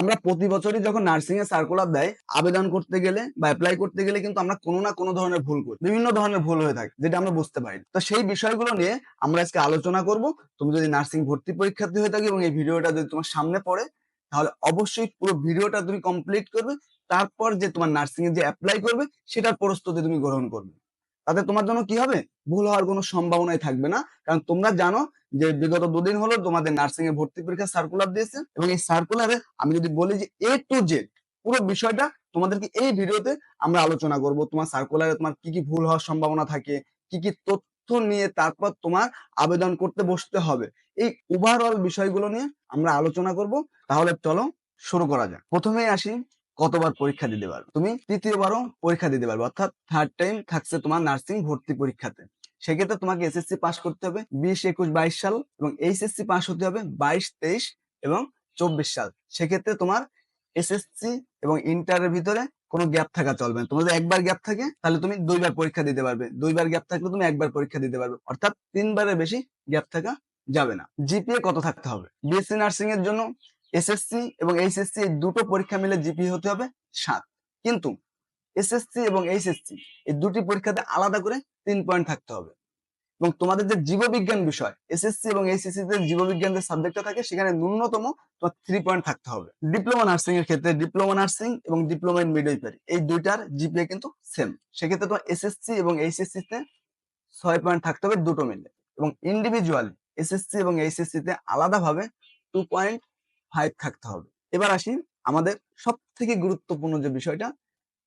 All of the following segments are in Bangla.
আমরা প্রতি বছরই যখন নার্সিং এর সার্কুলার দেয়, আবেদন করতে গেলে বা অ্যাপ্লাই করতে গেলে কিন্তু আমরা কোনো না কোনো ধরনের ভুল করি। বিভিন্ন ধরনের ভুল হয়ে থাকে, যেটা আমরা বুঝতে পারি তো সেই বিষয়গুলো নিয়ে আমরা আজকে আলোচনা করব। তুমি যদি নার্সিং ভর্তি পরীক্ষার্থী হয়ে থাকি এবং এই ভিডিওটা যদি তোমার সামনে পড়ে, তাহলে অবশ্যই পুরো ভিডিওটা তুমি কমপ্লিট করবে। তারপর যে তোমার নার্সিং এ যে অ্যাপ্লাই করবে, সেটার প্রস্তুতি তুমি গ্রহণ করবে। তাতে তোমার জন্য কি হবে? ভুল হওয়ার কোনো সম্ভাবনাই থাকবে না। কারণ তোমরা জানো যে বিগত দুদিন হলো তোমাদের নার্সিং এ ভর্তি পরীক্ষা সার্কুলার দিয়েছে এবং এই সার্কুলারে আমি যদি বলি যে এ টু জেড পুরো বিষয়টা তোমাদেরকে এই ভিডিওতে আমরা আলোচনা করব। তোমার সার্কুলারে তোমার কি কি ভুল হওয়ার সম্ভাবনা থাকে? কি কি তথ্য নিয়ে তারপর তোমার আবেদন করতে বসতে হবে? এই ওভারঅল বিষয়গুলো নিয়ে আমরা আলোচনা করব। তাহলে চলো শুরু করা যাক। প্রথমেই আসি কতবার পরীক্ষা দিতে পারবে? তুমি তৃতীয়বারও পরীক্ষা দিতে পারবে, অর্থাৎ থার্ড টাইম থাকছে তোমার নার্সিং ভর্তি পরীক্ষাতে। সেক্ষেত্রে তোমাকে এসএসসি পাস করতে হবে বিশ, একুশ, বাইশ সাল এবং এইচএসসি পাস হতে হবে বাইশ, তেইশ এবং চব্বিশ সাল। সেক্ষেত্রে তোমার এসএসসি এবং ইন্টারের ভিতরে কোনো গ্যাপ থাকা চলবে না। যদি একবার গ্যাপ থাকে, তাহলে তুমি দুইবার পরীক্ষা দিতে পারবে। দুইবার গ্যাপ থাকলে তুমি একবার পরীক্ষা দিতে পারবে। অর্থাৎ তিনবারের বেশি গ্যাপ থাকা যাবে না। জিপিএ কত থাকতে হবে? বিএসসি নার্সিং এর জন্য এসএসসি এবং এইচএসসি এই দুটো পরীক্ষা মিলে জিপিএ হতে হবে সাত কিন্তু এসএসসি এবং এইচএসসি এই দুটি পরীক্ষাতে আলাদা করে তিন পয়েন্ট থাকতে হবে এবং তোমাদের যে জীববিজ্ঞান বিষয় এসএসসি এবং এইচএসসি তে জীববিজ্ঞান যে সাবজেক্টটা থাকে সেখানে ন্যূনতম তোমার থ্রি পয়েন্ট থাকতে হবে ডিপ্লোমা নার্সিং এর ক্ষেত্রে ডিপ্লোমা নার্সিং এবং ডিপ্লোমা ইন মিডওয়াইফারি এই দুইটার জিপিএ কিন্তু সেম সেক্ষেত্রে তোমার এসএসসি এবং এইচএসসি তে ছয় পয়েন্ট থাকতে হবে দুটো মিলে এবং ইন্ডিভিজুয়ালি এসএসসি এবং এইচএসসি তে আলাদাভাবে টু পয়েন্ট ফাইভ থাকতে হবে। এবার আসি আমাদের সব থেকে গুরুত্বপূর্ণ যে বিষয়টা,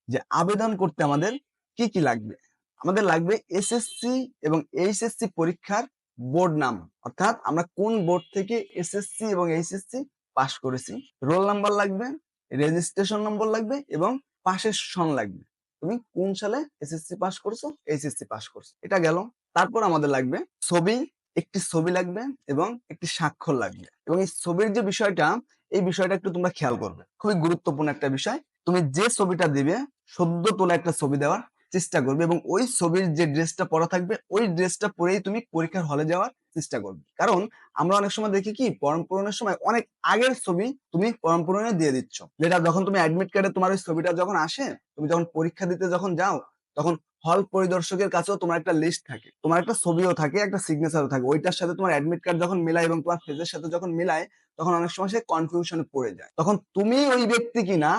যে আবেদন করতে আমাদের কি কি লাগবে? আমাদের লাগবে এসএসসি এবং এইচএসসি পরীক্ষার বোর্ড নাম। অর্থাৎ আমরা কোন বোর্ড থেকে এসএসসি এবং এইচএসসি পাশ করেছি? রোল নাম্বার লাগবে রেজিস্ট্রেশন নম্বর লাগবে এবং পাশের সন লাগবে। তুমি কোন সালে এসএসসি পাস করছ? এইচএসসি পাস করছ। এটা গেল। তারপর আমাদের লাগবে ছবি একটি ছবি লাগবে এবং একটি স্বাক্ষর লাগবে। এবং এই ছবির যে বিষয়টা, এই বিষয়টা একটু তোমরা খেয়াল করবে। খুবই গুরুত্বপূর্ণ একটা বিষয়। তুমি যে ছবিটা দিবে, সদ্য তোলা একটা ছবি দেওয়ার চেষ্টা করবে এবং ওই ছবির যে ড্রেসটা পরা থাকবে, ওই ড্রেসটা পরেই তুমি পরীক্ষার হলে যাওয়ার চেষ্টা করবে। কারণ আমরা অনেক সময় দেখি কি ফর্ম পূরণের সময় অনেক আগের ছবি তুমি ফর্ম পূরণে দিয়ে দিচ্ছ। যেটা যখন তুমি অ্যাডমিট কার্ডে তোমার ওই ছবিটা যখন আসে, তুমি যখন পরীক্ষা দিতে যখন যাও তখন হল পরিদর্শকের কাছেও তোমার একটা লিস্ট থাকে। তোমার একটা ছবিও থাকে, একটা সিগনেচারও থাকে। ওইটার সাথে তোমার অ্যাডমিট কার্ড যখন মিলায় এবং তোমার ফেজের সাথে যখন মিলায়, তখন অনেক সময় সে কনফিউশনে পড়ে যায়। তখন তুমি ওই ব্যক্তি কিনা,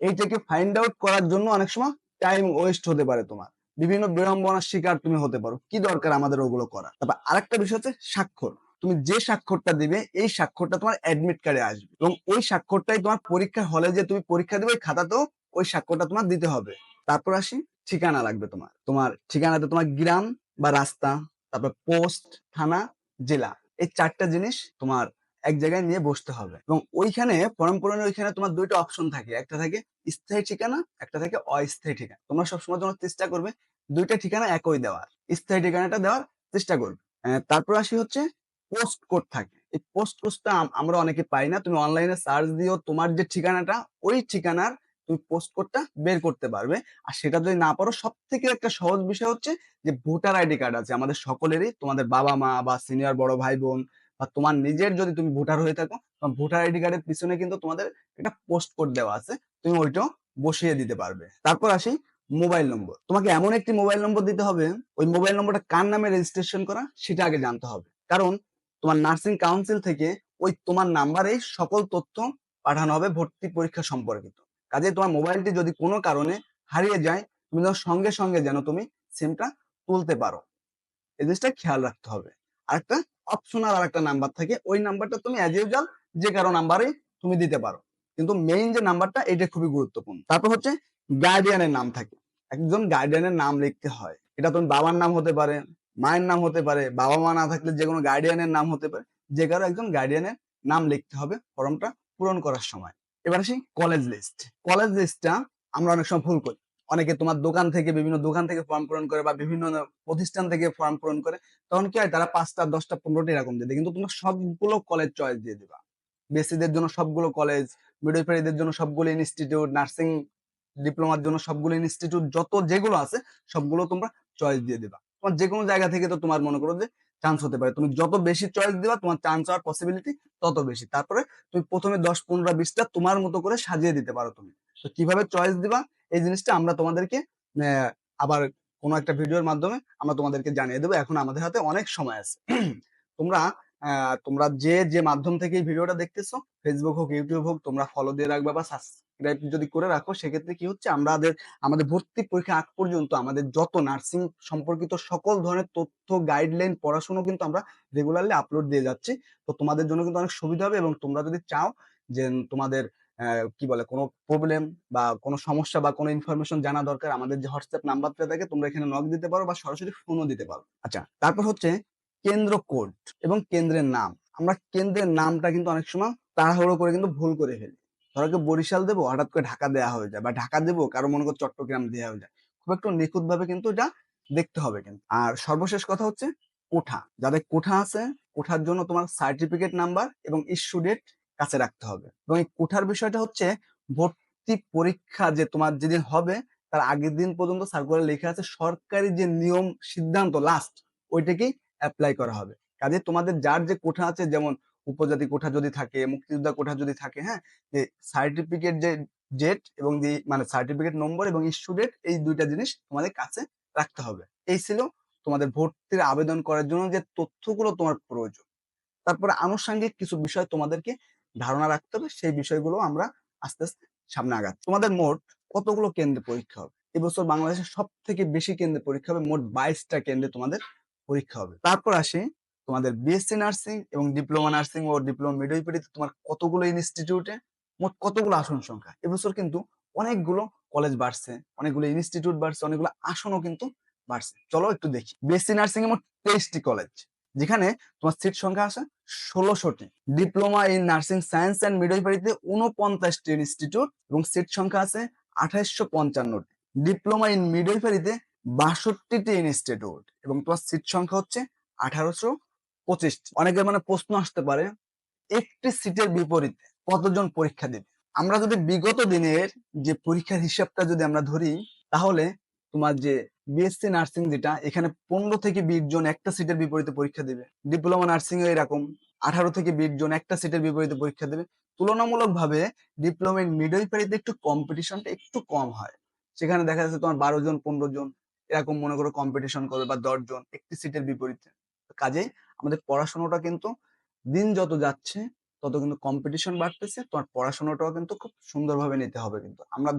এইটাকে ফাইন্ড আউট করার জন্য অনেক সময় টাইম ওয়েস্ট হতে পারে তোমার। বিভিন্ন বিড়ম্বনার শিকার তুমি হতে পারো। কি দরকার আমাদের ওগুলো করা তারপর আরেকটা বিষয় হচ্ছে স্বাক্ষর। তুমি যে স্বাক্ষরটা দিবে, এই স্বাক্ষরটা তোমার অ্যাডমিট কার্ডে আসবে। এবং ওই স্বাক্ষরটাই তোমার পরীক্ষার হলে যে তুমি পরীক্ষা দেবে, ওই খাতাতেও ওই সাক্ষ্যটা তোমার দিতে হবে। তারপর আসি, ঠিকানা লাগবে তোমার। তোমার ঠিকানাতে তোমার গ্রাম বা রাস্তা, তারপর পোস্ট, থানা, জেলা। এই চারটা জিনিস তোমার এক জায়গায় নিয়ে বসতে হবে। এবং ওইখানে, ফর্ম পূরণের ওইখানে তোমার দুইটা অপশন থাকে। একটা থাকে স্থায়ী ঠিকানা, একটা থাকে অস্থায়ী ঠিকানা। তোমরা সবসময় তোমার চেষ্টা করবে দুইটা ঠিকানা একই দেওয়ার। স্থায়ী ঠিকানাটা দেওয়ার চেষ্টা করবে। তারপর আসি হচ্ছে পোস্ট কোড থাকে। এই পোস্ট কোডটা আমরা অনেকে পাই না। তুমি অনলাইনে সার্চ দিও তোমার যে ঠিকানাটা, ওই ঠিকানার তুমি পোস্ট কোডটা বের করতে পারবে। আর সেটা যদি না পারো সব থেকে একটা সহজ বিষয় হচ্ছে যে ভোটার আইডি কার্ড আছে আমাদের সকলেরই। তোমাদের বাবা মা বা সিনিয়র বড় ভাই বোন বা তোমার নিজের যদি তুমি ভোটার হয়ে থাকো, তোমার ভোটার আইডি কার্ডের পিছনে কিন্তু তোমাদের একটা পোস্ট কোড দেওয়া আছে। তুমি ওইটাও বসিয়ে দিতে পারবে। তারপর আসি মোবাইল নম্বর তোমাকে এমন একটি মোবাইল নম্বর দিতে হবে, ওই মোবাইল নম্বরটা কার নামে রেজিস্ট্রেশন করা সেটা আগে জানতে হবে। কারণ তোমার নার্সিং কাউন্সিল থেকে ওই তোমার নাম্বারে সকল তথ্য পাঠানো হবে ভর্তি পরীক্ষা সম্পর্কিত। কাজে তোমার মোবাইলটি যদি কোনো কারণে হারিয়ে যায়, তুমি যেন সঙ্গে সঙ্গে যেন তুমি সিমটা তুলতে পারো। এই জিনিসটা খেয়াল রাখতে হবে। আরেকটা অপশনাল আর একটা নাম্বার থাকে, ওই নাম্বারটা তুমি অ্যাজ ইউজাল যে কারও নাম্বারে তুমি দিতে পারো। কিন্তু মেইন যে নাম্বারটা এটা খুবই গুরুত্বপূর্ণ। তারপর হচ্ছে গার্ডিয়ানের নাম থাকে। একজন গার্ডিয়ানের নাম লিখতে হয়। এটা তুমি বাবার নাম হতে পারে, মায়ের নাম হতে পারে বাবা মা না থাকলে যে কোনো গার্ডিয়ানের নাম হতে পারে। যে কারও একজন গার্ডিয়ানের নাম লিখতে হবে ফর্মটা পূরণ করার সময়। এবার আসি কলেজ লিস্ট কলেজ লিস্টটা আমরা অনেক সময় ভুল করি। অনেকে তোমার দোকান থেকে বিভিন্ন দোকান থেকে ফর্ম পূরণ করে বা বিভিন্ন প্রতিষ্ঠান থেকে ফর্ম পূরণ করে, তখন কি হয়? তারা পাঁচটা, দশটা, পনেরোটা এরকম দিয়ে কিন্তু তোমরা সবগুলো কলেজ চয়েস দিয়ে দিবা। বেসিদের জন্য সবগুলো কলেজ মিডওয়াইফারিদের জন্য সবগুলো ইনস্টিটিউট নার্সিং ডিপ্লোমার জন্য সবগুলো ইনস্টিটিউট যত যেগুলো আছে, সবগুলো তোমরা চয়েস দিয়ে দিবা। তোমার যে কোনো জায়গা থেকে তো তোমার মনে করো যে চান্স হতে পারে। তুমি যত বেশি চয়েস দিবা, তোমার চান্স হওয়ার পসিবিলিটি তত বেশি। তারপরে তুমি প্রথমে দশ, পনেরো বিশটা তোমার মতো করে সাজিয়ে দিতে পারো তুমি। তো কীভাবে চয়েস দিবা? এই জিনিসটা আমরা তোমাদেরকে আবার কোনো একটা ভিডিওর মাধ্যমে আমরা তোমাদেরকে জানিয়ে দেবো। এখন আমাদের হাতে অনেক সময় আছে। তোমরা তোমরা যে যে মাধ্যম থেকে ভিডিওটা দেখতেছো ফেসবুক হোক ইউটিউব হোক, তোমরা ফলো দিয়ে রাখবা বা সাবস্ক্রাইব যদি করে রাখো, সেক্ষেত্রে কি হচ্ছে আমাদের আমাদের ভর্তি পরীক্ষা আগ পর্যন্ত আমাদের যত নার্সিং সম্পর্কিত সকল ধরনের তথ্য গাইডলাইন পড়াশোনা কিন্তু আমরা রেগুলারলি আপলোড দিয়ে যাচ্ছি। তো তোমাদের জন্য কিন্তু অনেক সুবিধা হবে এবং তোমরা যদি চাও যে, তোমাদের কি বলে, কোনো প্রবলেম বা কোনো সমস্যা বা কোনো ইনফরমেশন জানা দরকার, আমাদের যে হোয়াটসঅ্যাপ নাম্বারটা থাকে, তোমরা এখানে নক দিতে পারো বা সরাসরি ফোনও দিতে পারো। আচ্ছা তারপর হচ্ছে কেন্দ্র কোড এবং কেন্দ্রের নাম। আমরা কেন্দ্রের নামটা কিন্তু অনেক সময় তাড়াহুড়ো করে কিন্তু ভুল করে ফেলি। ধরো বরিশাল দেবো, হঠাৎ করে ঢাকা দেওয়া হয়ে যায় বা ঢাকা দেবো, কারও মনে করো চট্টগ্রাম দেওয়া হয়ে যায়। খুব একটু নিখুঁত ভাবে কিন্তু এটা দেখতে হবে কিন্তু। আর সর্বশেষ কথা হচ্ছে কোঠা। যাদের কোঠা আছে, কোঠার জন্য তোমার সার্টিফিকেট নাম্বার এবং ইস্যু ডেট কাছে রাখতে হবে। এবং এই কোঠার বিষয়টা হচ্ছে ভর্তি পরীক্ষা যে তোমার যেদিন হবে, তার আগের দিন পর্যন্ত সার্কুলার লেখা আছে সরকারি যে নিয়ম সিদ্ধান্ত লাস্ট ওইটাকেই অ্যাপ্লাই করা হবে। কাজে তোমাদের যার যে কোঠা আছে, যেমন উপজাতি কোঠা যদি থাকে, মুক্তিযোদ্ধা কোঠা যদি থাকে হ্যাঁ যে সার্টিফিকেট যে ডেট এবং যে মানে সার্টিফিকেট নম্বর এবং ইস্যু ডেট এই দুইটা জিনিস তোমাদের কাছে রাখতে হবে। এই ছিল তোমাদের ভর্তির আবেদন করার জন্য যে তথ্যগুলো তোমার প্রয়োজন। তারপরে আনুষঙ্গিক কিছু বিষয় তোমাদেরকে ধারণা রাখতে হবে, সেই বিষয়গুলো আমরা আস্তে আস্তে সামনে আগাচ্ছি। তোমাদের মোট কতগুলো কেন্দ্রে পরীক্ষা হবে? এবছর বাংলাদেশের সব থেকে বেশি কেন্দ্রে পরীক্ষা হবে, মোট বাইশটা কেন্দ্রে তোমাদের পরীক্ষা হবে। তারপর আসি তোমাদের বিএসসি নার্সিং এবং ডিপ্লোমা নার্সিং ও ডিপ্লোমা মিডওয়াইফারিতে তোমার কতগুলো ইনস্টিটিউটে মোট কতগুলো আসন সংখ্যা। এবছর কিন্তু অনেকগুলো কলেজ বাড়ছে, অনেকগুলো ইনস্টিটিউট বাড়ছে, অনেকগুলো আসনও কিন্তু বাড়ছে। চলো একটু দেখি। বিএসসি নার্সিং এ মোট তেইশটি কলেজ যেখানে তোমার সিট সংখ্যা আছে ষোলোশোটি। Diploma in nursing science and মিডওয়াইফারিতে উনপঞ্চাশটি ইনস্টিটিউট এবং সিট সংখ্যা আছে আঠাইশশো পঞ্চান্নটি। ডিপ্লোমা ইন মিডওয়াইফারিতে বাষট্টিটি ইনস্টিটিউট এবং তোমার সিট সংখ্যা হচ্ছে আঠারোশো পঁচিশটি অনেকের মানে প্রশ্ন আসতে পারে, একটি সিটের বিপরীতে কতজন পরীক্ষা দেবে? আমরা যদি বিগত দিনের যে পরীক্ষার হিসাবটা যদি আমরা ধরি, তাহলে তোমার যে বিএসসি নার্সিং যেটা, এখানে পনেরো থেকে বিশ জন একটা সিটের বিপরীতে পরীক্ষা দেবে। ডিপ্লোমা নার্সিং এ এরকম, আঠারো থেকে বিশ জন একটা সিটের বিপরীতে পরীক্ষা দেবে। তুলনামূলক ভাবে ডিপ্লোমা ইন মিডওয়াইফারিতে একটু কম্পিটিশনটা একটু কম হয়। সেখানে দেখা যাচ্ছে তোমার বারো জন, পনেরো জন এরকম মনে করো কম্পিটিশন করবে বা দশ জন একটি সিটের বিপরীতে। কাজেই আমাদের পড়াশোনাটা কিন্তু দিন যত যাচ্ছে, তত কিন্তু কম্পিটিশন বাড়তেছে, তোমার পড়াশোনাটাও কিন্তু খুব সুন্দরভাবে নিতে হবে কিন্তু। আমরা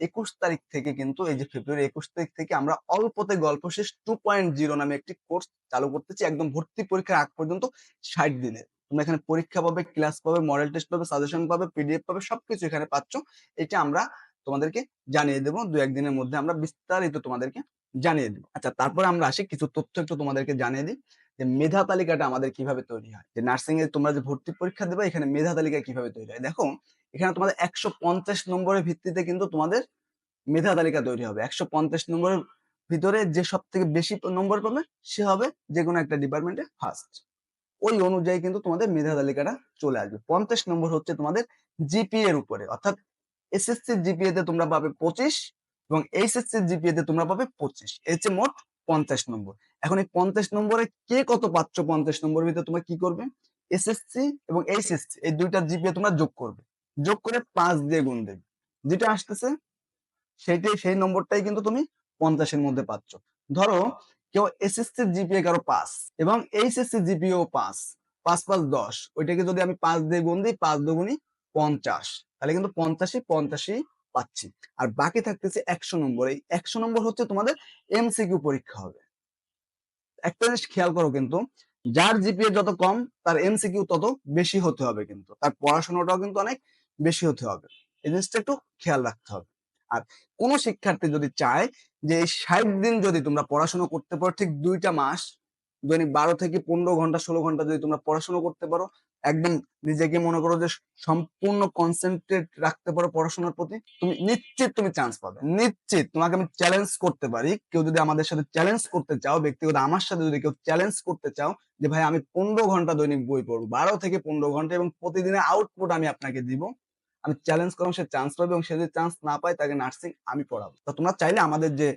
একুশ তারিখ থেকে কিন্তু, এই যে ফেব্রুয়ারি একুশ তারিখ থেকে আমরা অল্পতে গল্প শেষ টু পয়েন্ট জিরো নামে একটি কোর্স চালু করতেছি, একদম ভর্তি পরীক্ষার আগ পর্যন্ত ষাট দিনে তোমরা এখানে পরীক্ষা পাবে ক্লাস পাবে মডেল টেস্ট পাবে সাজেশন পাবে পিডিএফ পাবে, সবকিছু এখানে পাচ্ছ। এটা আমরা তোমাদেরকে জানিয়ে দেবো দু একদিনের মধ্যে আমরা বিস্তারিত তোমাদেরকে জানিয়ে দিব। আচ্ছা তারপরে আমরা আসি, কিছু তথ্য একটু তোমাদেরকে জানিয়ে দিই যে মেধা তালিকাটা আমাদের কীভাবে তৈরি হয়? যে নার্সিং এ তোমরা যে ভর্তি পরীক্ষা দেবে, এখানে মেধা তালিকা কীভাবে তৈরি হয়? দেখো, এখানে তোমাদের একশো পঞ্চাশ নম্বরের ভিত্তিতে কিন্তু তোমাদের মেধা তালিকা তৈরি হবে। একশো পঞ্চাশ নম্বরের ভিতরে যে সব থেকে বেশি নম্বর পাবে, সে হবে যে কোনো একটা ডিপার্টমেন্টে ফার্স্ট ওই অনুযায়ী কিন্তু তোমাদের মেধা তালিকাটা চলে আসবে। পঞ্চাশ নম্বর হচ্ছে তোমাদের জিপিএ এর উপরে। অর্থাৎ এসএসসি জিপিএ তে তোমরা পাবে পঁচিশ এবং এইচএসসি জিপিএ তে তোমরা পাবে পঁচিশ। এর হচ্ছে মোট পঞ্চাশ নম্বর। এখন এই পঞ্চাশ নম্বরে কে কত পাচ্ছ পঞ্চাশ নম্বরের ভিতরে তোমরা কি করবে? এসএসসি এবং এইচএসসি এই দুইটা জিপিএ তোমরা যোগ করবে। যোগ করে পাঁচ দিয়ে গুণ দেবে। যেটা আসতেছে সেটাই সেই নম্বরটাই কিন্তু তুমি পঞ্চাশের মধ্যে পাচ্ছ। ধরো, কেউ এসএসসি জিপিএ কারও পাস এবং এইচএসসি জিপিএও পাস পাঁচ পাঁচ দশ, ওইটাকে যদি আমি পাঁচ দিয়ে গুণ দিই, পাঁচ দুগুণি পঞ্চাশ। তাহলে কিন্তু পঞ্চাশি পঞ্চাশি পাচ্ছি আর বাকি থাকতেছে একশো নম্বর। এই একশো নম্বর হচ্ছে তোমাদের এমসিকিউ পরীক্ষা হবে। একটা জিনিস খেয়াল করো কিন্তু, যার জিপিএ যত কম, তার এমসিকিউ তত বেশি হতে হবে কিন্তু। তার পড়াশোনাটাও কিন্তু অনেক বেশি হতে হবে। এই জিনিসটা একটু খেয়াল রাখতে হবে। আর কোন শিক্ষার্থী যদি চায় যে এই ষাট দিন যদি তোমরা পড়াশোনা করতে পারো ঠিক দুইটা মাস, দৈনিক বারো থেকে পনেরো ঘণ্টা, ষোলো ঘণ্টা যদি তোমরা পড়াশোনা করতে পারো একদম নিজেকে মনে করো যে সম্পূর্ণ কনসেন্ট্রেট রাখতে পারো পড়াশোনার প্রতি, তুমি নিশ্চিত তুমি চান্স পাবে। নিশ্চিত তোমাকে আমি চ্যালেঞ্জ করতে পারি। কেউ যদি আমাদের সাথে চ্যালেঞ্জ করতে চাও, ব্যক্তিগত আমার সাথে যদি কেউ চ্যালেঞ্জ করতে চাও যে ভাই আমি পনেরো ঘণ্টা দৈনিক বই পড়ব, বারো থেকে পনেরো ঘণ্টা এবং প্রতিদিনের আউটপুট আমি আপনাকে দিব, আমি চ্যালেঞ্জ করব সে চান্স পাবে এবং সে যদি চান্স না পায় তাকে নার্সিং আমি পড়াবো। তো তোমরা চাইলে আমাদের যে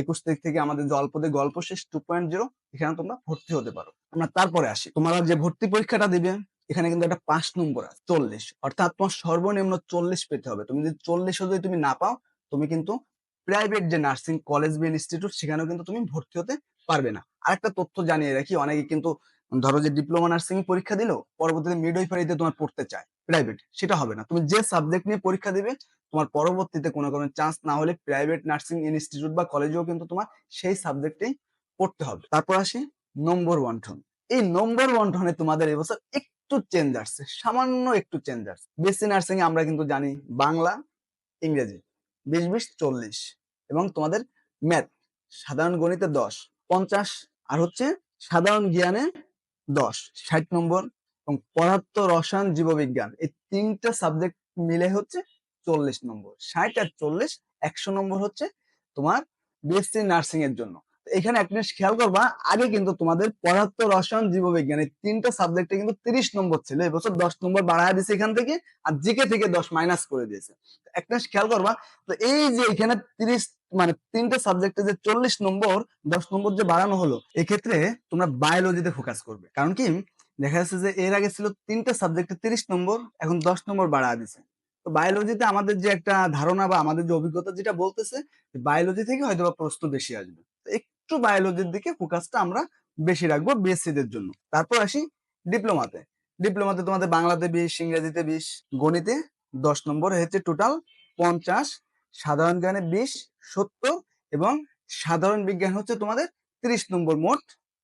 একুশ তারিখ থেকে আমাদের যে গল্প শেষ টু পয়েন্ট জিরো এখানে তোমরা ভর্তি হতে পারো। আমরা তারপরে আসি। তোমরা যে ভর্তি পরীক্ষাটা দিবে, এখানে কিন্তু একটা পাঁচ নম্বর আছে, চল্লিশ। অর্থাৎ তোমার সর্বনিম্ন চল্লিশ পেতে হবে। তুমি যদি চল্লিশ যদি তুমি না পাও, তুমি কিন্তু প্রাইভেট যে নার্সিং কলেজ বা ইনস্টিটিউট সেখানেও কিন্তু তুমি ভর্তি হতে পারবে না। আরেকটা তথ্য জানিয়ে রাখি, অনেকে কিন্তু ধরো যে ডিপ্লোমা নার্সিং পরীক্ষা দিলো, পরবর্তীতে মিডওয়াইফারিতে তোমার পড়তে চায় প্রাইভেট সেটা হবে না। তুমি যে সাবজেক্ট নিয়ে পরীক্ষা দিবে তোমার পরবর্তীতে কোনো কোনো চান্স না হলে প্রাইভেট নার্সিং ইনস্টিটিউট বা কলেজেও কিন্তু তোমার সেই সাবজেক্টেই পড়তে হবে। তারপর আসি নম্বর বন্টন এই নম্বর বন্টনে তোমাদের এবছর একটু চেঞ্জ আসছে, সামান্য একটু চেঞ্জ আসছে। বিএসসি নার্সিং আমরা কিন্তু জানি বাংলা, ইংরেজি বিশ বিশ চল্লিশ এবং তোমাদের ম্যাথ সাধারণ গণিতে দশ, পঞ্চাশ আর হচ্ছে সাধারণ জ্ঞানে দশ, ষাট নম্বর এবং পদার্থ, রসায়ন, জীববিজ্ঞান এই তিনটা সাবজেক্ট মিলে হচ্ছে চল্লিশ নম্বর। ষাট আর চল্লিশ, একশো নম্বর হচ্ছে তোমার বিএসসি নার্সিং এর জন্য। এখানে একটা জিনিস খেয়াল করবা, আগে কিন্তু তোমাদের পদার্থ, রসায়ন, জীববিজ্ঞান এই তিনটা সাবজেক্টে কিন্তু তিরিশ নম্বর ছিল। এবছর দশ নম্বর বাড়ায় দিয়েছে এখান থেকে আর জিকে থেকে দশ মাইনাস করে দিয়েছে। তো একটা জিনিস খেয়াল করবা, তো এই যে এখানে তিরিশ মানে তিনটা সাবজেক্টে যে চল্লিশ নম্বর, দশ নম্বর যে বাড়ানো হলো, এক্ষেত্রে তোমরা বায়োলজিতে ফোকাস করবে। কারণ কি? দেখা যাচ্ছে যে এর আগে ছিল তিনটা সাবজেক্টে তিরিশ নম্বর, এখন দশ নম্বর বাড়া দিছে। তো বায়োলজিতে আমাদের যে একটা ধারণা বা আমাদের যে অভিজ্ঞতা যেটা বলতেছে বায়োলজি থেকে হয়তো বা প্রশ্ন বেশি আসবে। একটু বায়োলজির দিকে ফোকাসটা আমরা বেশি রাখব বিএসসি দের জন্য। তারপর আসি ডিপ্লোমাতে ডিপ্লোমাতে তোমাদের বাংলাতে বিশ, ইংরেজিতে বিশ, গণিতে দশ নম্বর হচ্ছে টোটাল পঞ্চাশ, সাধারণ জ্ঞানে বিশ, সত্তর এবং সাধারণ বিজ্ঞান হচ্ছে তোমাদের তিরিশ নম্বর মোট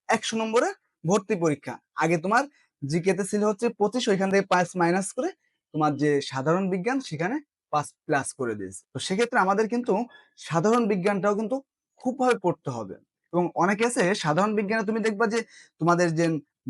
একশো নম্বরে ভর্তি পরীক্ষা। আগে তোমার জিকেতে ছিল হচ্ছে পঁচিশ, ওইখান থেকে পাঁচ মাইনাস করে তোমার যে সাধারণ বিজ্ঞান সেখানে পাঁচ প্লাস করে দিয়েছে। তো সেক্ষেত্রে আমাদের কিন্তু সাধারণ বিজ্ঞানটাও কিন্তু খুবভাবে পড়তে হবে। এবং অনেকে আছে, সাধারণ বিজ্ঞানে তুমি দেখবা যে তোমাদের যে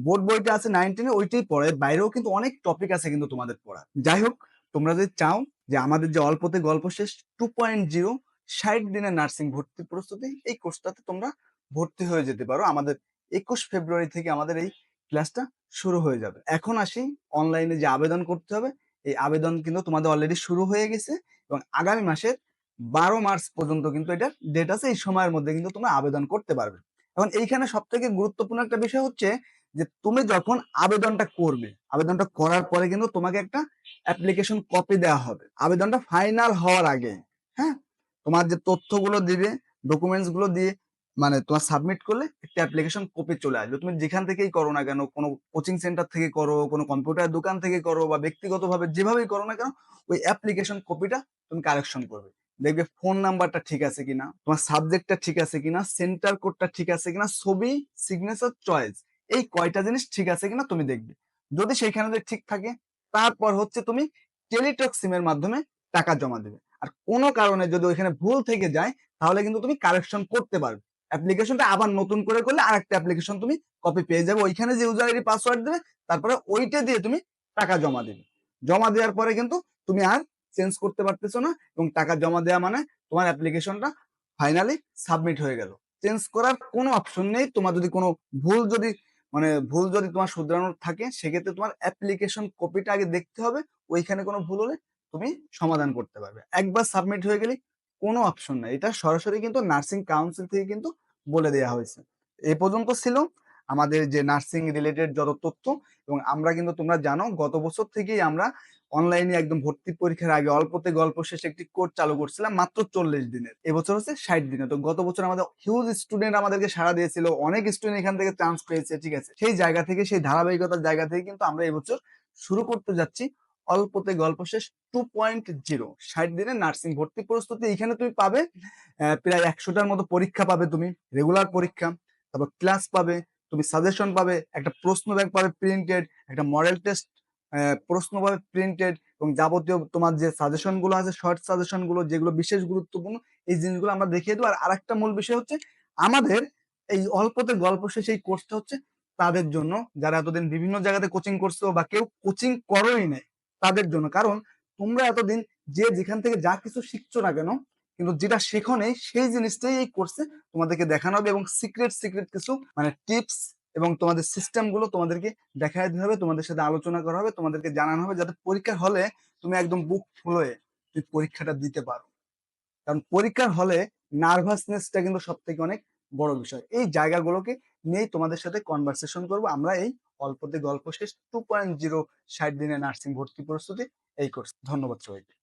বোর্ড বইটা আছে নাইনটিনে, ওইটাই পড়ে। বাইরেও কিন্তু অনেক টপিক আছে কিন্তু তোমাদের পড়া যাই হোক, তোমরা যদি চাও যে আমাদের যে অল্পতে গল্প শেষ টু পয়েন্ট জিরো ষাট দিনের নার্সিং ভর্তি প্রস্তুতি, এই কোর্সটাতে তোমরা ভর্তি হয়ে যেতে পারো। আমাদের একুশ ফেব্রুয়ারি থেকে আমাদের এই ক্লাসটা শুরু হয়ে যাবে। এখন আসি অনলাইনে যে আবেদন করতে হবে এই আবেদন কিন্তু তোমাদের অলরেডি শুরু হয়ে গেছে এবং আগামী মাসের বারো মার্চ পর্যন্ত কিন্তু এটা ডেট আছে, এই সময়ের মধ্যে কিন্তু তোমরা আবেদন করতে পারবে। এখন এইখানে সব থেকে গুরুত্বপূর্ণ একটা বিষয় হচ্ছে যে, তুমি যখন আবেদনটা করবে, আবেদনটা করার পরে কিন্তু তোমাকে একটা অ্যাপ্লিকেশন কপি দেওয়া হবে। আবেদনটা ফাইনাল হওয়ার আগে হ্যাঁ? তোমার যে তথ্যগুলো দিবে ডকুমেন্টসগুলো দিয়ে মানে তোমার সাবমিট করলে একটা অ্যাপ্লিকেশন কপি চলে আসবে। তুমি যেখান থেকেই করো না কেন, কোনো কোচিং সেন্টার থেকে করো, কোনো কম্পিউটার দোকান থেকে করো বা ব্যক্তিগতভাবে যেভাবেই করো না কেন, ওই অ্যাপ্লিকেশন কপিটা তুমি কারেকশন করবে। দেখবে ফোন নাম্বারটা ঠিক আছে কিনা, তোমার সাবজেক্টটা ঠিক আছে কিনা সেন্টার কোডটা ঠিক আছে কিনা, ছবি সিগনেচার চয়েস এই কয়টা জিনিস ঠিক আছে কিনা তুমি দেখবে। যদি সেইখানে যদি ঠিক থাকে, তারপর হচ্ছে তুমি টেলিটক সিমের মাধ্যমে টাকা জমা দেবে। আর কোনো কারণে যদি ওইখানে ভুল থেকে যায়, তাহলে কিন্তু তুমি কারেকশন করতে পারবে। অ্যাপ্লিকেশনটা আবার নতুন করে করলে আর একটা অ্যাপ্লিকেশন তুমি কপি পেয়ে যাবে। ওইখানে যে ইউজার আইডি পাসওয়ার্ড দেবে, তারপরে ওইটা দিয়ে তুমি টাকা জমা দেবে। জমা দেওয়ার পরে কিন্তু তুমি আর চেঞ্জ করতে পারতেছো না এবং টাকা জমা দেওয়া মানে তোমার অ্যাপ্লিকেশনটা ফাইনালি সাবমিট হয়ে গেল। চেঞ্জ করার কোনো অপশন নেই। তোমার যদি কোনো ভুল যদি মানে ভুল যদি তোমার শুধরানোর থাকে, সেক্ষেত্রে তোমার অ্যাপ্লিকেশন কপিটা আগে দেখতে হবে। ওইখানে কোনো ভুল হলে তুমি সমাধান করতে পারবে। একবার সাবমিট হয়ে গেলে কোনো অপশন নাই। এটা সরাসরি কিন্তু নার্সিং কাউন্সিল থেকে কিন্তু বলে দেওয়া হয়েছে। এ পর্যন্ত ছিল আমাদের যে নার্সিং রিলেটেড যত তথ্য এবং আমরা কিন্তু তোমরা জানো গত বছর থেকেই আমরা অনলাইনে একদম ভর্তি পরীক্ষার আগে অল্পতে গল্প শেষে একটি কোর্স চালু করছিলাম মাত্র চল্লিশ দিনের। এবছর হচ্ছে ষাট দিনে তো গত বছর আমাদের হিউজ স্টুডেন্ট আমাদেরকে সাড়া দিয়েছিল, অনেক স্টুডেন্ট এখান থেকে চান্স পেয়েছে, ঠিক আছে? সেই জায়গা থেকে, সেই ধারাবাহিকতার জায়গা থেকে কিন্তু আমরা এবছর শুরু করতে যাচ্ছি। অল্পতে গল্প শেষ টু পয়েন্ট জিরো ষাট দিনের নার্সিং ভর্তি প্রস্তুতি এখানে তুমি পাবে। প্রায় একশোটার মতো পরীক্ষা পাবে তুমি রেগুলার পরীক্ষা। তারপর ক্লাস পাবে, তুমি সাজেশন পাবে, একটা প্রশ্ন ব্যাংক পাবে প্রিন্টেড একটা মডেল টেস্ট প্রশ্ন পাবে প্রিন্টেড এবং যাবতীয় তোমার যে সাজেশনগুলো আছে শর্ট সাজেশনগুলো, যেগুলো বিশেষ গুরুত্বপূর্ণ, এই জিনিসগুলো আমরা দেখিয়ে দেবো। আর আরেকটা মূল বিষয় হচ্ছে, আমাদের এই অল্পতে গল্প শেষ এই কোর্সটা হচ্ছে তাদের জন্য। যারা এতদিন বিভিন্ন জায়গাতে কোচিং করছ বা কেউ কোচিং করোই নাই তাদের জন্য। কারণ তোমরা এতদিন যে যেখান থেকে যা কিছু শিখছো না কেন, কিন্তু যেটা শেখো নেই, সেই জিনিসটাই এই কোর্সে তোমাদেরকে দেখানো হবে এবং সিক্রেট সিক্রেট কিছু মানে টিপস এবং তোমাদের সিস্টেমগুলো তোমাদেরকে দেখাই দিতে হবে, তোমাদের সাথে আলোচনা করা হবে, তোমাদেরকে জানানো হবে যাতে পরীক্ষার হলে তুমি একদম বুক ফুলোয় তুমি পরীক্ষাটা দিতে পারো। কারণ পরীক্ষার হলে নার্ভাসনেসটা কিন্তু সব থেকে অনেক বড় বিষয়। এই জায়গাগুলোকে নিয়ে তোমাদের সাথে কনভারসেশন করব। আমরা এই অল্পতে গল্প শেষ টু পয়েন্ট জিরো ষাট দিনের নার্সিং ভর্তি প্রস্তুতি, এই কোর্স ধন্যবাদ সবাইকে।